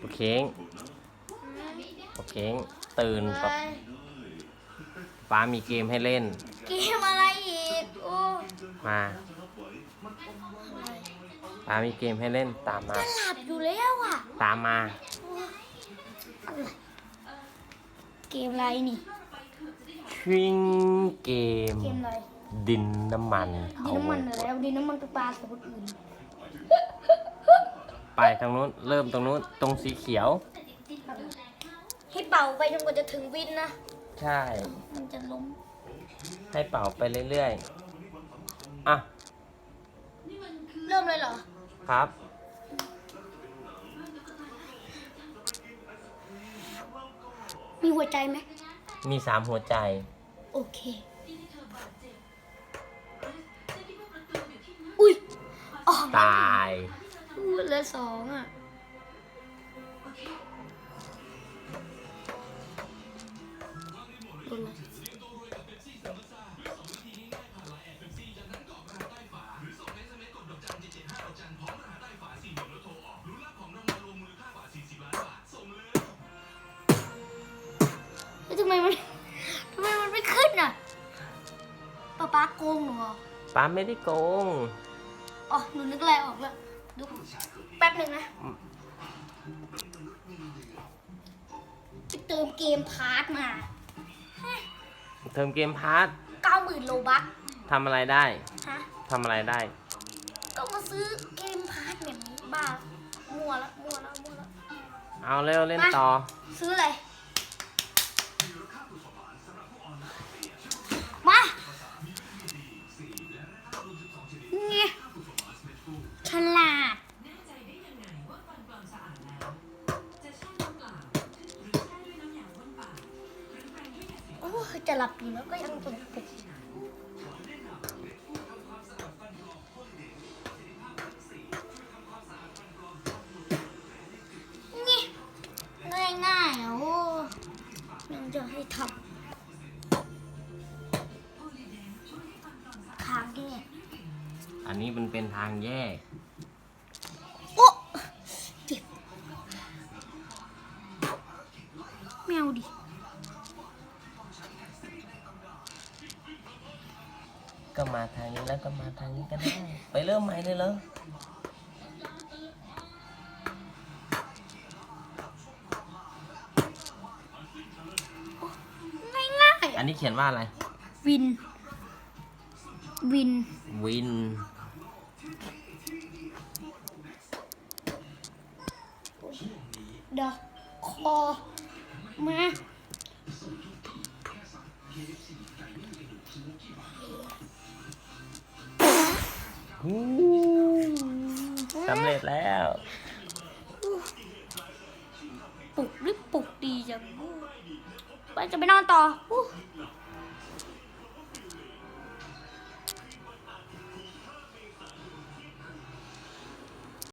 โอเคงโอเคงตื่นไปป๊าป๊ามีเกมให้เล่น เกมอะไรอีก โอ้มาป๊ามีเกมให้เล่นตามมา จะหลับอยู่แล้วอะ ตามมาอะไรเกมอะไรนี่ชิงเกม เกมอะไร ดินน้ำมันดินน้ำมันอะไรเอาดินน้ำมันไปปาใส่คนอื่น ไปทางนู้น เริ่มตรงนู้น ตรงสีเขียว ให้เป่าไปจนกว่าจะถึงวินนะ ใช่ มันจะล้ม ให้เป่าไปเรื่อยๆ อะ เริ่มเลยเหรอ ครับ มีหัวใจไหม มีสามหัวใจ โอเค อุ้ยอ๋อตายอู้ เหลือสองอะโดนเลยแล้วทำไมมันทำไมมันไม่ขึ้นอะป๊าป๊าโกงหนูเหรอป้าไม่ได้โกง อ๋อ หนูนึกอะไรออกแล้ว ดูแป๊บหนึ่งนะไปเติมเกมพาร์ทมาเทิมเกมพาร์ทเก้าหมื่นโลบัคทำอะไรได้ฮะทำอะไรได้ ก็มาซื้อเกมพาร์ทแบบนี้บ้ามั่วแล้วมั่วแล้วมั่วแล้วเอาเร็วเล่นต่อ ซื้ออะไโอ้ยจะหลับอยู่แล้วก็ยังปลุกปลุกนี่ง่ายง่ายโอ้ยังจะให้ทำค้างแย่อันนี้มันเป็นทางแยกโอ้เจ็บแมวดิ ก็มาทางนี้แล้วก็มาทางนี้ก็ได้ ไปเริ่มใหม่เลยเหรอง่ายง่ายอันนี้เขียนว่าอะไรวิน วิน วินดอกคอมา สำเร็จแล้ว ปลุกหรือปลุกดีจังไปจะไปนอนต่ออู้